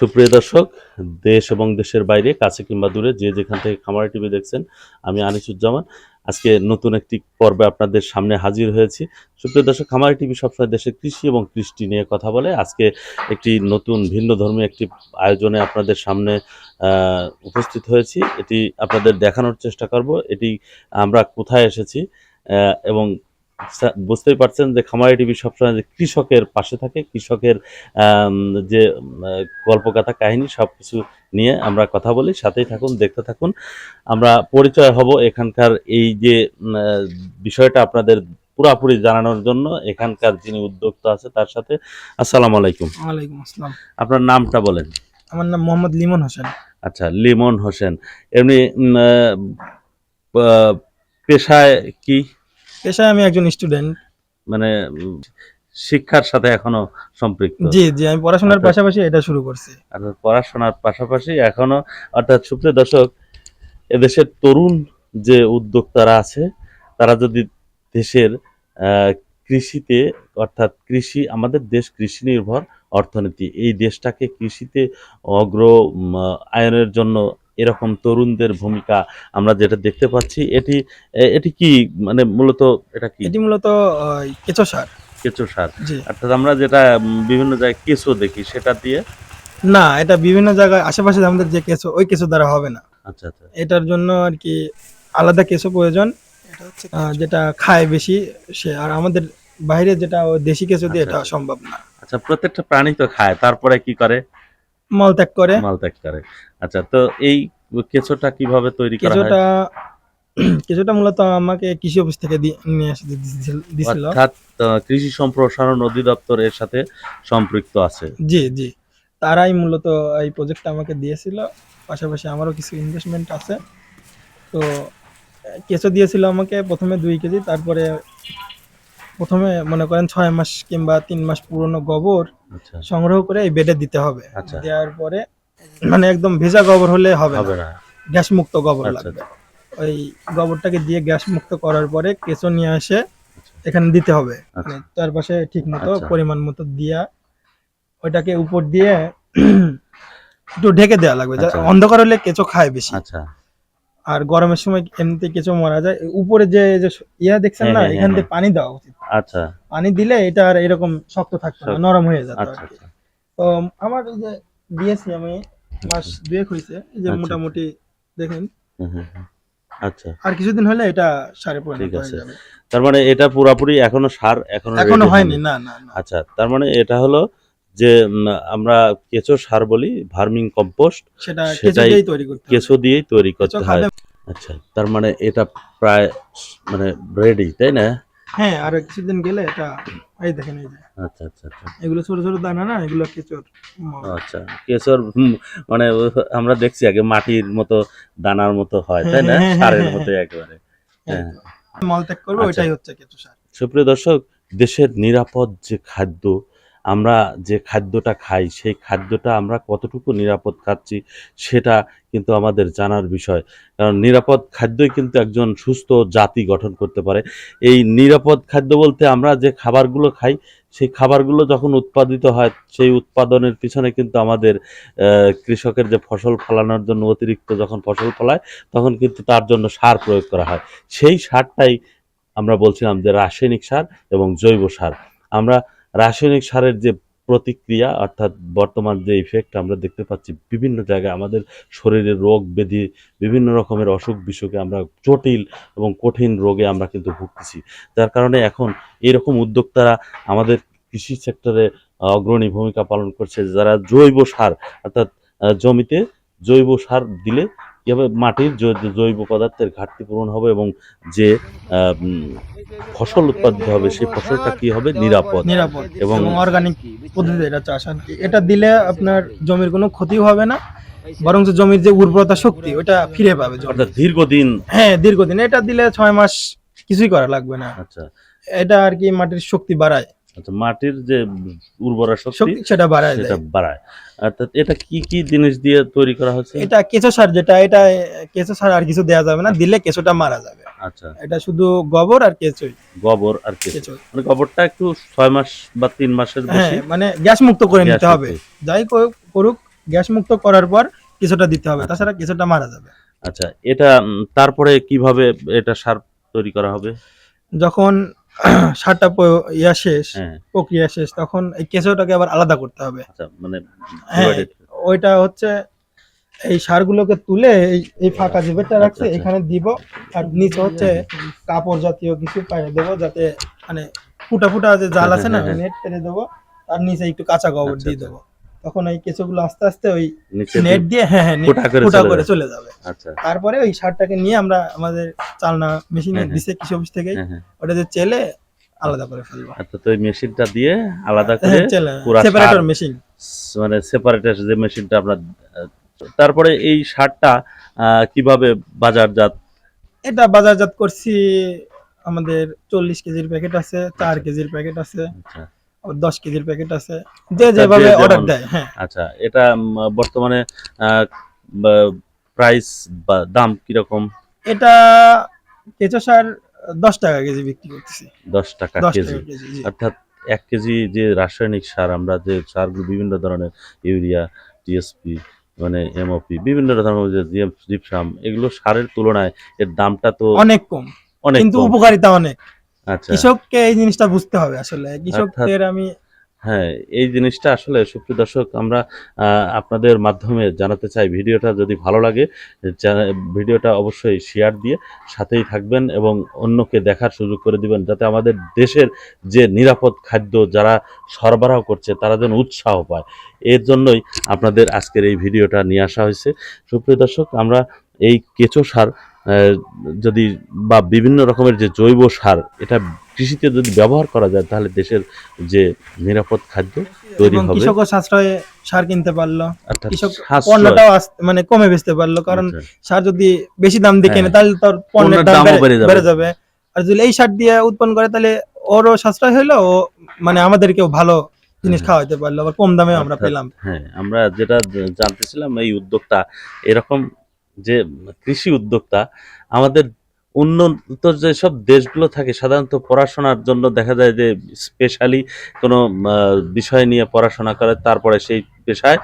সুপ্রিয় দর্শক, দেশ এবং দেশের বাইরে, কাছে কিংবা দূরে, যে যেখান থেকে খামারি টিভি দেখছেন, আমি আনিসুজ্জামান। আজকে নতুন একটি পর্বে আপনাদের সামনে হাজির হয়েছি। সুপ্রিয় দর্শক, খামারি টিভি সবসময় দেশের কৃষি এবং কৃষ্টি নিয়ে কথা বলে। আজকে একটি নতুন ভিন্ন ধর্মী একটি আয়োজনে আপনাদের সামনে উপস্থিত হয়েছি। এটি আপনাদের দেখানোর চেষ্টা করব। এটি আমরা কোথায় এসেছি এবং বুঝতেই পারছেন যে খামারি টিভি সবসময় যে কৃষকের পাশে থাকে কৃষকের যে গল্পকথা কাহিনী সব কিছু নিয়ে আমরা কথা বলি। সাথেই থাকুন দেখতে থাকুন। আমরা পরিচয় হব এখানকার এই যে বিষয়টা আপনাদের পুরাপুরি জানানোর জন্য। এখানকার যিনি উদ্যোক্তা আছে তার সাথে। আসসালামু আলাইকুম। ওয়ালাইকুম আসসালাম। আপনার নামটা বলেন। আমার নাম মোহাম্মদ লিমন হোসেন। আচ্ছা লিমন হোসেন। এমনি পেশায় কি? পেশায় আমি একজন স্টুডেন্ট মানে শিক্ষার সাথে এখনও সম্পৃক্ত? জি জি আমি পড়াশোনার আচ্ছা। পাশাপাশি এটা শুরু করছি। আর পড়াশোনার পাশাপাশি এখনও অর্থাৎ সুপ্রিয় দর্শক এদেশের তরুণ যে উদ্যোক্তারা আছে তারা যদি দেশের কৃষিতে অর্থাৎ কৃষি আমাদের দেশ কৃষি নির্ভর অর্থনীতি এই দেশটাকে কৃষিতে অগ্র আয়নের জন্য এরকম তরুণদের ভূমিকা আমরা যেটা দেখতে পাচ্ছি এটি এটি কি মানে মূলত এটা কি? এটি মূলত কেঁচো সার। কেঁচো সার। অর্থাৎ আমরা যেটা বিভিন্ন জায়গায় কেঁচো দেখি সেটা দিয়ে? না এটা বিভিন্ন জায়গায় আশেপাশে আমাদের যে কেঁচো ওই কেঁচো দ্বারা হবে না। আচ্ছা আচ্ছা। এটার জন্য আর কি আলাদা কেঁচো প্রয়োজন যেটা খায় বেশি সে আর আমাদের বাইরে যেটা দেশি কেঁচো দিয়ে আচ্ছা, এটা। সম্ভব না। আচ্ছা প্রত্যেকটা প্রাণী তো খায় তারপরে কি করে? মল ত্যাগ করে। মাল ত্যাগ করে। আচ্ছা তো এই কেঁচোটা কীভাবে তৈরি করা হয়? কেঁচোটা কেঁচোটা মূলত আমাকে কৃষি অফিস থেকে নিয়ে এসে দি- দিছিল- দিছিল। অর্থাৎ কৃষি সম্প্রসারণ অধিদপ্তর এর সাথে সম্পৃক্ত আছে। জি জি। তারাই মূলত এই প্রজেক্টটা আমাকে দিয়েছিল। পাশাপাশি আমারও কিছু ইনভেস্টমেন্ট আছে। তো কেঁচো দিয়েছিল আমাকে প্রথমে দুই কেজি তারপরে প্রথমে মনে করেন ছয় মাস কিংবা তিন মাস পুরনো গোবর সংগ্রহ করে এই বেডে দিতে হবে। আচ্ছা। দেওয়ার পরে মানে একদম ভেজা গোবর হলে হবে না। গ্যাস মুক্ত গোবর আচ্ছা, লাগবে। ওই গোবরটাকে দিয়ে গ্যাস মুক্ত করার পরে কেঁচো নিয়ে এসে এখানে দিতে হবে। আচ্ছা। মানে তার পাশে ঠিক মতো আচ্ছা। পরিমাণ মতো দিয়া ওইটাকে উপর দিয়ে একটু ঢেকে দেওয়া লাগবে। আচ্ছা। অন্ধকার হলে কেঁচো খায় বেশি। আচ্ছা। আর গরমের সময় এমনিতে কেঁচো মারা যায়। উপরে যে যে ইয়া দেখছেন হ্যাঁ, না হ্যাঁ, এখান হ্যাঁ, থেকে পানি দেওয়া উচিত। আচ্ছা। পানি দিলে এটা আর এরকম শক্ত থাকতো না নরম হয়ে যেত আচ্ছা। আচ্ছা। তো আমার এই যে দিয়েছি আমি মাস দুয়েক হয়েছে এই যে আচ্ছা। মোটামুটি দেখেন। আচ্ছা। আর কিছুদিন হলে এটা সারে পরিণত হয়ে। যাবে। তার মানে এটা পুরাপুরি এখনও সার এখনও এখনও হয়নি না না। আচ্ছা তার মানে এটা হলো যে আমরা কেঁচো সার বলি ভার্মিং কম্পোস্ট সেটা সেটাই কেঁচো দিয়েই তৈরি করতে হয়। আচ্ছা তার মানে এটা প্রায় মানে রেডি তাই না? হ্যাঁ আর কিছুদিন গেলে এটা এই দেখেন এই যে। আচ্ছা আচ্ছা আচ্ছা। এগুলো ছোট ছোট দানা না এগুলো কেঁচোর আচ্ছা হুম, মানে আমরা দেখছি আগে মাটির মতো দানার মতো হয় তাই না? হ্যাঁ, হ্যাঁ, সারের হ্যাঁ, মতো একেবারে। হ্যাঁ। মল ত্যাগ করবে আচ্ছা। ওইটাই হচ্ছে কেঁচো সার। সুপ্রিয় দর্শক দেশের নিরাপদ যে খাদ্য আমরা যে খাদ্যটা খাই, সেই খাদ্যটা আমরা কতটুকু নিরাপদ খাচ্ছি, সেটা কিন্তু আমাদের জানার বিষয়। কারণ নিরাপদ খাদ্যই কিন্তু একজন সুস্থ জাতি গঠন করতে পারে। এই নিরাপদ খাদ্য বলতে আমরা যে খাবারগুলো খাই, সেই খাবারগুলো যখন উৎপাদিত হয়, সেই উৎপাদনের পিছনে কিন্তু আমাদের কৃষকের যে ফসল ফলানোর জন্য অতিরিক্ত যখন ফসল ফলায়, তখন কিন্তু তার জন্য সার প্রয়োগ করা হয়। সেই সারটাই আমরা বলছিলাম যে রাসায়নিক সার এবং জৈব সার। আমরা রাসায়নিক সারের যে প্রতিক্রিয়া, অর্থাৎ বর্তমান যে ইফেক্ট আমরা দেখতে পাচ্ছি বিভিন্ন জায়গায় আমাদের শরীরে রোগ ব্যাধি, বিভিন্ন রকমের অসুখ বিসুখে আমরা জটিল এবং কঠিন রোগে আমরা কিন্তু ভুগতেছি। যার কারণে এখন এরকম উদ্যোক্তারা আমাদের কৃষি সেক্টরে অগ্রণী ভূমিকা পালন করছে, যারা জৈব সার, অর্থাৎ জমিতে জৈব সার দিলে কি হবে মাটির জৈব পদার্থের ঘাটতি পূরণ হবে এবং যে ফসল উৎপাদিত হবে সেই ফসলটা কি হবে? নিরাপদ। নিরাপদ। এবং অর্গানিক পদ্ধতিতে এটা চাষ আর কি। এটা দিলে আপনার জমির কোনো ক্ষতি হবে না বরং জমির যে উর্বরতা শক্তি ওটা ফিরে পাবে। অর্থাৎ দীর্ঘদিন হ্যাঁ দীর্ঘদিন। এটা দিলে ছয় মাস কিছুই করা লাগবে না। আচ্ছা। এটা আর কি মাটির শক্তি বাড়ায়। আচ্ছা মাটির যে উর্বরা শক্তি সেটা বাড়ায় সেটা বাড়ায়। অর্থাৎ এটা কি কি জিনিস দিয়ে তৈরি করা হচ্ছে? এটা কেঁচো সার যেটা এটা কেঁচো সার আর কিছু দেওয়া যাবে না দিলে কেঁচোটা মারা যাবে। আচ্ছা। এটা শুধু গোবর আর কেঁচোই। গোবর আর কেঁচো। মানে গোবরটা একটু ছয় মাস বা তিন মাসের হ্যাঁ বেশি? মানে গ্যাস মুক্ত করে নিতে হবে। যাই করুক- করুক গ্যাস মুক্ত করার পর কিছুটা দিতে হবে। তাছাড়া কিছুটা মারা যাবে। আচ্ছা এটা তারপরে কীভাবে এটা সার তৈরি করা হবে? যখন সারটা ইয়া শেষ হ্যাঁ। প্রক্রিয়া শেষ তখন এই কেঁচোটাকে আবার আলাদা করতে হবে। আচ্ছা মানে হ্যাঁ ওইটা হচ্ছে এই সারগুলোকে তুলে এই ফাঁকা যে বেডটা রাখছে আচ্ছা। এখানে দিব আর নিচে হচ্ছে কাপড় জাতীয় কিছু পাইয়ে দেবো যাতে মানে ফুটা ফুটা যে জাল আছে না নেট পেরে দেবো আর নিচে একটু কাঁচা গোবর আচ্ছা, দিয়ে আচ্ছা। দেবো। তখন এই কেঁচোগুলো আস্তে আস্তে ওই নেট দিয়ে হ্যাঁ হ্যাঁ ফুটা করে চলে যাবে। আচ্ছা। তারপরে ওই সারটাকে নিয়ে আমরা আমাদের চালনা মেশিনে হ্যাঁ, হ্যাঁ। দিছে কৃষি অফিস থেকে হ্যাঁ ওটা যে চেলে আলাদা করে ফেলব। আচ্ছা তো ওই মেশিনটা দিয়ে আলাদা করে সেপারেটর মেশিন মানে সেপারেটের যে মেশিনটা আপনার তারপরে এই সারটা কীভাবে বাজারজাত? এটা বাজারজাত করছি আমাদের চল্লিশ কেজির প্যাকেট আছে চার আচ্ছা। কেজির প্যাকেট আছে। আচ্ছা। দশ কেজির প্যাকেট আছে। যে যেভাবে অর্ডার দেয় হ্যাঁ। আচ্ছা এটা বর্তমানে প্রাইস বা দাম কীরকম? এটা কেঁচো সার দশ টাকা কেজি বিক্রি করতেছি। দশ টাকা কেজি। অর্থাৎ এক কেজি যে রাসায়নিক সার আমরা যে সারগুলো বিভিন্ন ধরনের ইউরিয়া টিএসপি মানে এমওপি বিভিন্ন ধরনের যে জিপসাম এগুলো সারের তুলনায় এর দামটা তো অনেক কম। অনেক কিন্তু উপকারিতা অনেক। আচ্ছা কৃষককে এই জিনিসটা বুঝতে হবে আসলে। কৃষকদের আমি হ্যাঁ এই জিনিসটা আসলে সুপ্রিয় দর্শক আমরা আপনাদের মাধ্যমে জানাতে চাই। ভিডিওটা যদি ভালো লাগে ভিডিওটা অবশ্যই শেয়ার দিয়ে সাথেই থাকবেন এবং অন্যকে দেখার সুযোগ করে দিবেন যাতে আমাদের দেশের যে নিরাপদ খাদ্য যারা সরবরাহ করছে তারা যেন উৎসাহ পায়। এর জন্যই আপনাদের আজকের এই ভিডিওটা নিয়ে আসা হয়েছে। সুপ্রিয় দর্শক আমরা এই কেঁচো সার যদি বা বিভিন্ন রকমের যে জৈব সার এটা কৃষিতে যদি ব্যবহার করা যায় তাহলে দেশের যে নিরাপদ খাদ্য তৈরি হবে কৃষকও সাশ্রয়ে সার কিনতে পারল কৃষক। পণ্যটাও মানে কমে বেচতে পারল কারণ আচ্ছা, সার যদি বেশি দাম দিয়ে কেনে হ্যাঁ। তাহলে তার পণ্যের দাম বেড়ে- যাবে। আর যদি এই সার দিয়ে উৎপন্ন করে তাহলে ওরও সাশ্রয় হলো ও মানে আমাদেরকেও ভালো জিনিস হ্যাঁ। খাওয়াইতে পারল আবার কম দামে আমরা পেলাম হ্যাঁ আমরা যেটা জানতেছিলাম এই উদ্যোক্তা এরকম যে কৃষি উদ্যোক্তা, আমাদের উন্নত যেসব দেশগুলো থাকে, সাধারণত পড়াশোনার জন্য দেখা যায় যে স্পেশালি কোনো বিষয় নিয়ে পড়াশোনা করে, তারপরে সেই পেশায়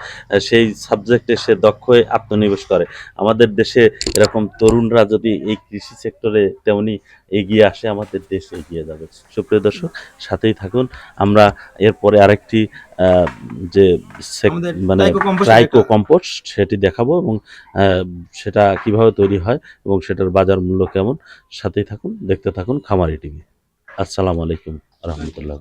সেই সাবজেক্টে সে দক্ষ হয়ে আত্মনিবেশ করে। আমাদের দেশে এরকম তরুণরা যদি এই কৃষি সেক্টরে তেমনি এগিয়ে আসে আমাদের দেশ এগিয়ে যাবে। সুপ্রিয় দর্শক সাথেই থাকুন। আমরা এরপরে আরেকটি আহ, যে মানে ট্রাইকো কম্পোস্ট সেটি দেখাবো এবং সেটা কীভাবে তৈরি হয় এবং সেটার বাজার মূল্য কেমন সাথেই থাকুন দেখতে থাকুন খামারি টিভি। আসসালামু আলাইকুম রহমতুল্লাহ।